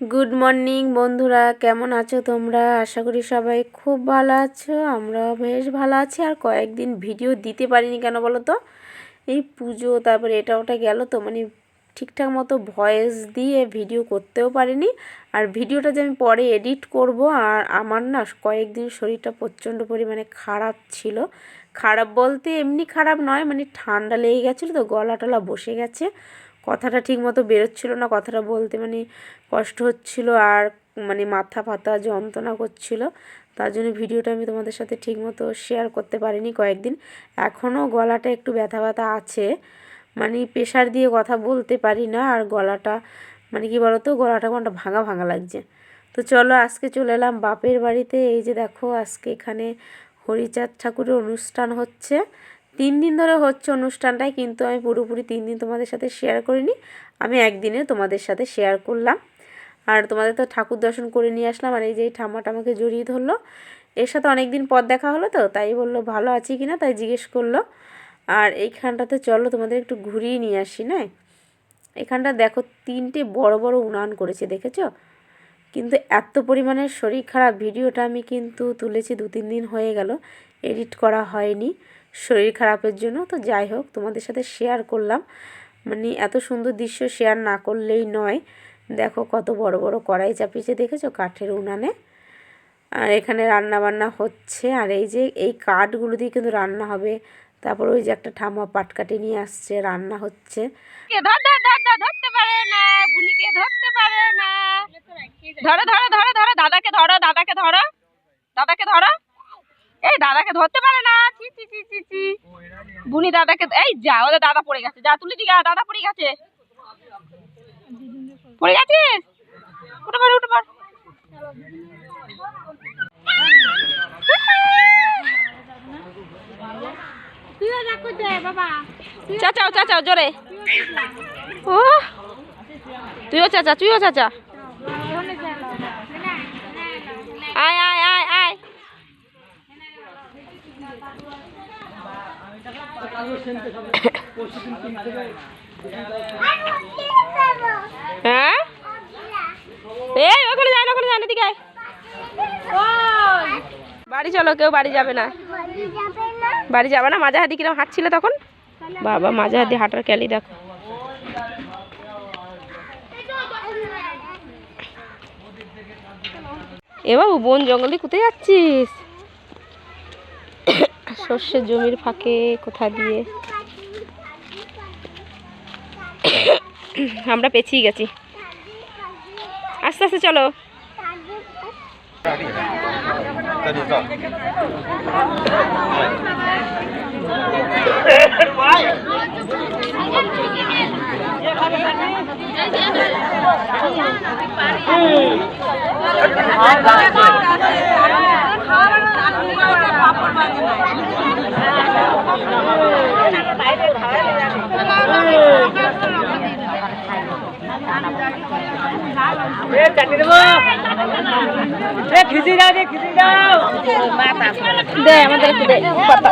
Good morning বন্ধুরা। কেমন আছো তোমরা? আশা করি সবাই খুব ভালো আছো। আমরাও বেশ ভালো আছি। আর কয়েকদিন ভিডিও দিতে পারিনি কেন বলো তো এই পুজো, তারপরে এটা ওটা গেল তো মানে ঠিকঠাক মতো ভয়েস দিয়ে ভিডিও করতেও পারিনি। আর ভিডিওটা যে আমি পরে এডিট করব, আর আমার না কয়েকদিন শরীরটা প্রচণ্ড পরিমাণে খারাপ ছিল। খারাপ বলতে এমনি খারাপ নয় মানে ঠান্ডা লেগে গেছিল তো, গলা টলা বসে গেছে। কথাটা ঠিক মতো বেরোচ্ছিলো না, কথাটা বলতে মানে কষ্ট হচ্ছিল আর মানে মাথা ফাতা যন্ত্রণা করছিল। তার জন্য ভিডিওটা আমি তোমাদের সাথে ঠিক মতো শেয়ার করতে পারিনি কয়েকদিন। এখনও গলাটা একটু ব্যথা ব্যথা আছে। মানে প্রেশার দিয়ে কথা বলতে পারি না আর গলাটা মানে কি বলতো, গলাটা কোনটা ভাঙা ভাঙা লাগছে। তো চলো আজকে চলে এলাম বাপের বাড়িতে। এই যে দেখো আজকে এখানে হরিচাঁদ ঠাকুরের অনুষ্ঠান হচ্ছে। তিন দিন ধরে হচ্ছে অনুষ্ঠানটাই, কিন্তু আমি পুরোপুরি তিন দিন তোমাদের সাথে শেয়ার করিনি। আমি একদিনে তোমাদের সাথে শেয়ার করলাম। আর তোমাদের তো ঠাকুর দর্শন করে নিয়ে আসলাম, আর এই যে ঠাম্মাটা আমাকে জড়িয়ে ধরলো। এর সাথে অনেক দিন পর দেখা হলো তো, তাই বলল, ভালো আছি কি না তাই জিজ্ঞেস করল। আর এইখানটাতে চলো, তোমাদের একটু ঘুরিয়ে নিয়ে আসি না এখানটা দেখো, তিনটে বড় বড় উনান করেছে, দেখেছ? কিন্তু এত পরিমাণে শরীর খারাপ, ভিডিওটা আমি কিন্তু তুলেছি দু তিন দিন হয়ে গেল, এডিট করা হয়নি। শরীর খারাপের জন্য। তো যাই হোক, তোমাদের সাথে শেয়ার করলাম। মানে এত সুন্দর দৃশ্য শেয়ার না করলেই নয়। দেখো কত বড় বড় কড়াই চাপিয়েছে, দেখেছ? কাঠের উনানে। আর এখানে রান্না বান্না হচ্ছে। আর এই যে, এই কাঠগুলো দিয়ে কিন্তু রান্না হবে। তারপর ওই যে একটা ঠামা পাটকাটি নিয়ে আসছে, রান্না হচ্ছে। ধরতে পারে না ধরতে পারে না। ধরো ধরো ধরো ধরো, দাদাকে ধরো দাদাকে ধরো দাদাকে ধরো। এই দাদাকে ধরতে পারে না। চি চি চি চি চি বুনি দাদাকে এই যা, ওদের দাদা পড়ে গেছে। যা, তুলে দিগা, দাদা পড়ে গেছে। পড়ে গেছিস উঠে পার উঠে পার জোরে। তুইও চাচা তুইও চাচা। আয়। হ্যাঁ? এই, ওখানে যায় না ওখানে। বাড়ি চলো, কেউ বাড়ি যাবে না। বাড়ি যাবে না? মাঝে হাতি কিরম হাঁটছিলে তখন? বাবা, মাঝে হাতি হাঁটার ক্যালি দেখো। এ বাবু, বন জঙ্গলে কোথায় যাচ্ছিস? সর্ষের জমির ফাঁকে কোথা দিয়ে? আমরা পেছিয়ে গেছি। আস্তে আস্তে চলো। দে আমাদের একটু দে পাতা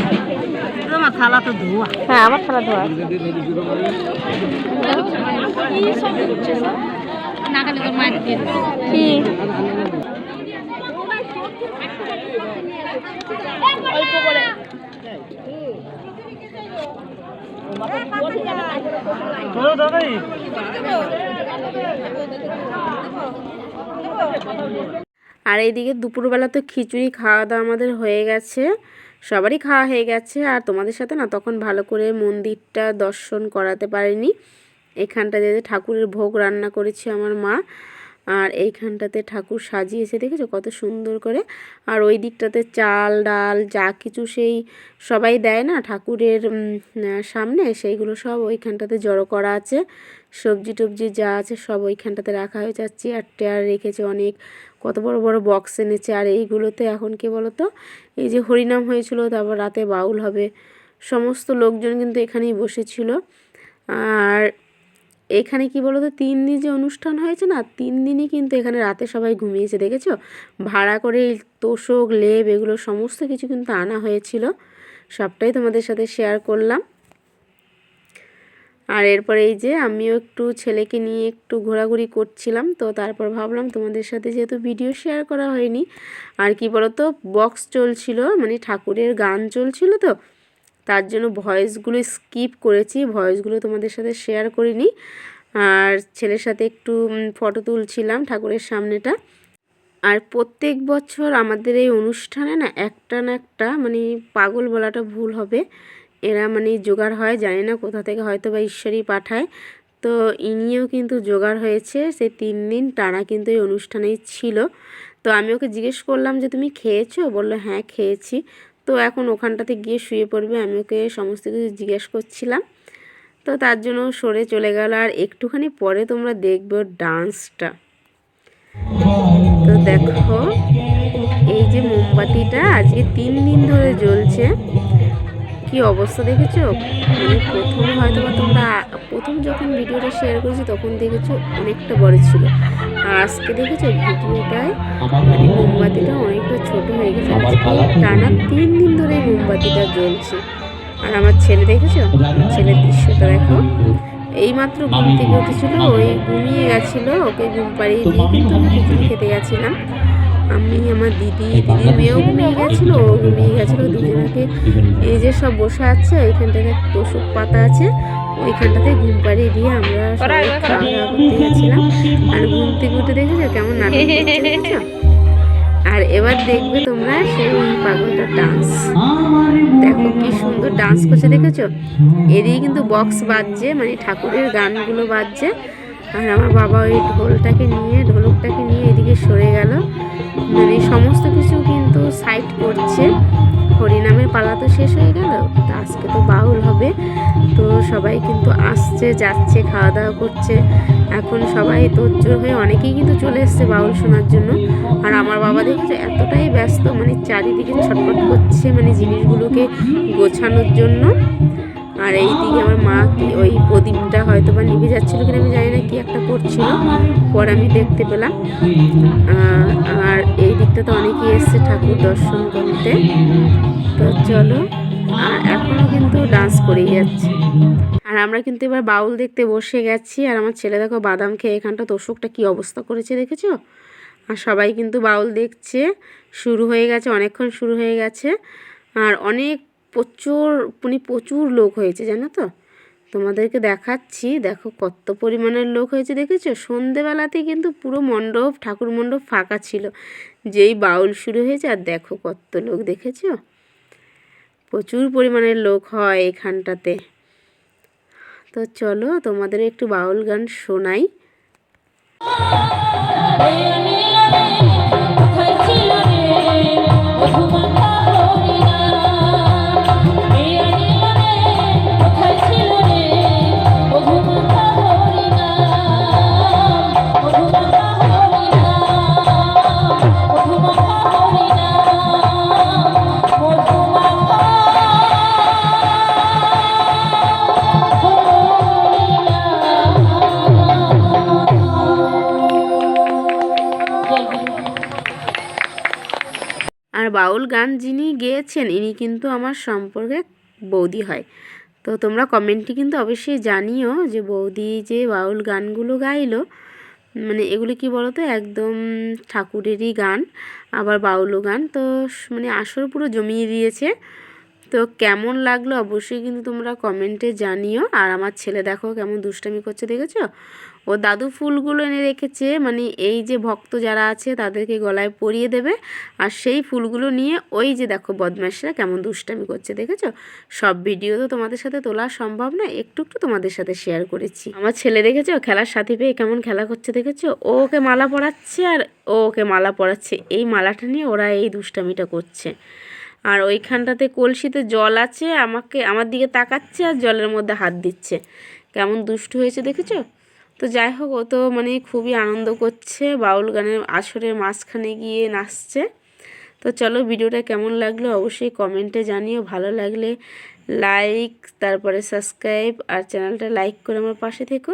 দাও হ্যাঁ আমার থালা ধোয়া। কি আর এইদিকে দুপুরবেলা তো খিচুড়ি খাওয়া দাওয়া আমাদের হয়ে গেছে সবারই খাওয়া হয়ে গেছে। আর তোমাদের সাথে না তখন ভালো করে মন্দিরটা দর্শন করাতে পারিনি। এখানটা যে ঠাকুরের ভোগ রান্না করেছে আমার মা, আর এইখানটাতে ঠাকুর সাজিয়েছে, দেখেছ? কত সুন্দর করে। আর ওই দিকটাতে চাল, ডাল, যা কিছু সেই সবাই দেয় না ঠাকুরের সামনে, সেইগুলো সব ওইখানটাতে জড়ো করা আছে। সবজি টবজি যা আছে সব ওইখানটাতে রাখা হয়েছে। আর চেয়ার টেয়ার রেখেছে অনেক কত বড় বড় বক্স এনেছে। আর এইগুলোতে এখন কি বলতো? এই যে হরিনাম হয়েছিল, তারপর রাতে বাউল হবে। সমস্ত লোকজন কিন্তু এখানেই বসেছিল। আর এখানে কি বলতো, তিন দিন যে অনুষ্ঠান হয়েছে না, তিন দিনই কিন্তু এখানে রাতে সবাই ঘুমিয়েছে, দেখেছ? ভাড়া করে তোষক, লেপ, এগুলো সমস্ত কিছু কিন্তু আনা হয়েছিল। সবটাই তোমাদের সাথে শেয়ার করলাম। আর এরপরে এই যে আমিও একটু ছেলেকে নিয়ে একটু ঘোরাঘুরি করছিলাম, তো তারপর ভাবলাম তোমাদের সাথে যেহেতু ভিডিও শেয়ার করা হয়নি, আর কি বলতো বক্স চলছিল মানে ঠাকুরের গান চলছিল তো, তার জন্য ভয়েসগুলো স্কিপ করেছি ভয়েসগুলো তোমাদের সাথে শেয়ার করিনি, আর ছেলের সাথে একটু ফটো তুলছিলাম ঠাকুরের সামনেটা, আর প্রত্যেক বছর আমাদের এই অনুষ্ঠানে না একটা না একটা মানে পাগল বলাটা ভুল হবে এরা মানে জোগাড় হয়, জানি না কোথা থেকে হয়তো বা ঈশ্বরই পাঠায়। তো ইনিও কিন্তু জোগাড় হয়েছে, সেই তিন দিন টানা কিন্তু এই অনুষ্ঠানেই ছিল। তো আমি ওকে জিজ্ঞেস করলাম যে, তুমি খেয়েছো? বলল হ্যাঁ খেয়েছি। তো এখন ওখানটাতে গিয়ে শুয়ে পড়বে, আমি ওকে সমস্ত কিছু জিজ্ঞেস করছিলাম। তো তার জন্য সরে চলে গেল, আর একটুখানি পরে তোমরা দেখবে ওর ডান্সটা। তো দেখো, এই যে মোমবাতিটা আজকে তিন দিন ধরে জ্বলছে। কি অবস্থা দেখেছ? মানে প্রথম হয়তো বা তোমরা প্রথম যখন ভিডিওটা শেয়ার করেছি তখন দেখেছ অনেকটা বড় ছিল। আর আজকে দেখেছ ভিডিওটায় মানে মোমবাতিটা অনেকটা ছোট হয়ে গেছে। টানা তিন দিন ধরে মোমবাতিটা জ্বলছে। আর আমার ছেলে দেখেছ? ছেলের দৃশ্যটা দেখো। এইমাত্র ঘুম থেকে উঠেছিল ওই ঘুমিয়ে গেছিল ওকে ঘুম পাড়িয়ে দিয়ে কিন্তু আমি খিচুড়ি খেতে গেছিলাম আমি আমার দিদি দিদির মেয়েও ঘুমিয়ে গেছিল ও ঘুমিয়ে গেছিল দুজনকে এই যে সব বসে আছে ওইখানটাতে তোষক পাতা আছে ওইখানটাতে ঘুম পাড়িয়ে দিয়ে আমরা সবাই খাওয়া দাওয়া করতে গেছিলাম। আর ঘুম থেকে উঠে দেখেছ কেমন নাটক দেখেছ? আর এবার দেখবে তোমরা সেই পাগলটা ডান্স দেখো কি সুন্দর ডান্স করছে দেখেছ? এদিকে কিন্তু বক্স বাজছে মানে ঠাকুরের গানগুলো বাজছে। আর আমার বাবা ওই ঢোলটাকে নিয়ে, ঢোলকটাকে নিয়ে এদিকে সরে গেল। মানে সমস্ত কিছু কিন্তু সাইড করছে। হরিনামের পালা তো শেষ হয়ে গেল, তা আজকে তো বাউল হবে। তো সবাই কিন্তু আসছে, যাচ্ছে খাওয়া দাওয়া করছে। এখন সবাই তোজ্জোর হয়ে অনেকেই কিন্তু চলে এসছে বাউল শোনার জন্য। আর আমার বাবা দেখেছে এতটাই ব্যস্ত মানে চারিদিকে ছটফট করছে মানে জিনিসগুলোকে গোছানোর জন্য। আর এই দিকে আমার মা ওই প্রদীপটা হয়তো বা নিভে যাচ্ছিল কিনা আমি জানি না, কি একটা করছিল। পর আমি দেখতে পেলাম। আর এই দিকটা তো অনেকেই এসছে ঠাকুর দর্শন করতে। তো চলো, আর এখনও কিন্তু ডান্স করেই যাচ্ছে। আর আমরা কিন্তু এবার বাউল দেখতে বসে গেছি। আর আমার ছেলে দেখো বাদাম খেয়ে এখানটা তোষকটা কি অবস্থা করেছে দেখেছ? আর সবাই কিন্তু বাউল দেখছে। শুরু হয়ে গেছে, অনেকক্ষণ শুরু হয়ে গেছে। আর অনেক প্রচুর মানে প্রচুর লোক হয়েছে, জানো তো? তোমাদেরকে দেখাচ্ছি, দেখো কত পরিমাণের লোক হয়েছে, দেখেছ? সন্ধেবেলাতে কিন্তু পুরো মণ্ডপ, ঠাকুর মণ্ডপ ফাঁকা ছিল। যেই বাউল শুরু হয়েছে, আর দেখো কত লোক, দেখেছ? প্রচুর পরিমাণের লোক হয় এখানটাতে। তো চলো, তোমাদের একটু বাউল গান শোনাই। বাউল গান যিনি গেয়েছেন, ইনি কিন্তু আমার সম্পর্কে বৌদি হয়। তো তোমরা কমেন্টে কিন্তু অবশ্যই জানিও যে বৌদি যে বাউল গানগুলো গাইলো মানে এগুলো কি বলো তো একদম ঠাকুরেরই গান, আবার বাউলও গান। তো মানে আসর পুরো জমিয়ে দিয়েছে। তো কেমন লাগল অবশ্যই কিন্তু তোমরা কমেন্টে জানিও। আর আমার ছেলে দেখো কেমন দুষ্টামি করছে, দেখেছ? ও দাদু ফুলগুলো এনে রেখেছে মানে এই যে ভক্ত যারা আছে তাদেরকে গলায় পরিয়ে দেবে। আর সেই ফুলগুলো নিয়ে ওই যে দেখো বদমাশরা কেমন দুষ্টামি করছে, দেখেছ? সব ভিডিও তো তোমাদের সাথে তোলা সম্ভব না একটু একটু তোমাদের সাথে শেয়ার করেছি। আমার ছেলে দেখেছ? খেলার সাথী পেয়ে কেমন খেলা করছে, দেখেছ? ও ওকে মালা পরাচ্ছে আর ও ওকে মালা পরাচ্ছে। এই মালাটা নিয়ে ওরা এই দুষ্টামিটা করছে। আর ওইখানটাতে কলসিতে জল আছে, আমাকে, আমার দিকে তাকাচ্ছে আর জলের মধ্যে হাত দিচ্ছে। কেমন দুষ্টু হয়েছে, দেখেছ? তো যাই হোক, ও তো মানে খুবই আনন্দ করছে, বাউল গানের আসরের মাঝখানে গিয়ে নাচছে। তো চলো ভিডিওটা কেমন লাগল অবশ্যই কমেন্টে জানিও, ভালো লাগলে লাইক, তারপরে সাবস্ক্রাইব আর চ্যানেলটা লাইক করে আমার পাশে থেকো।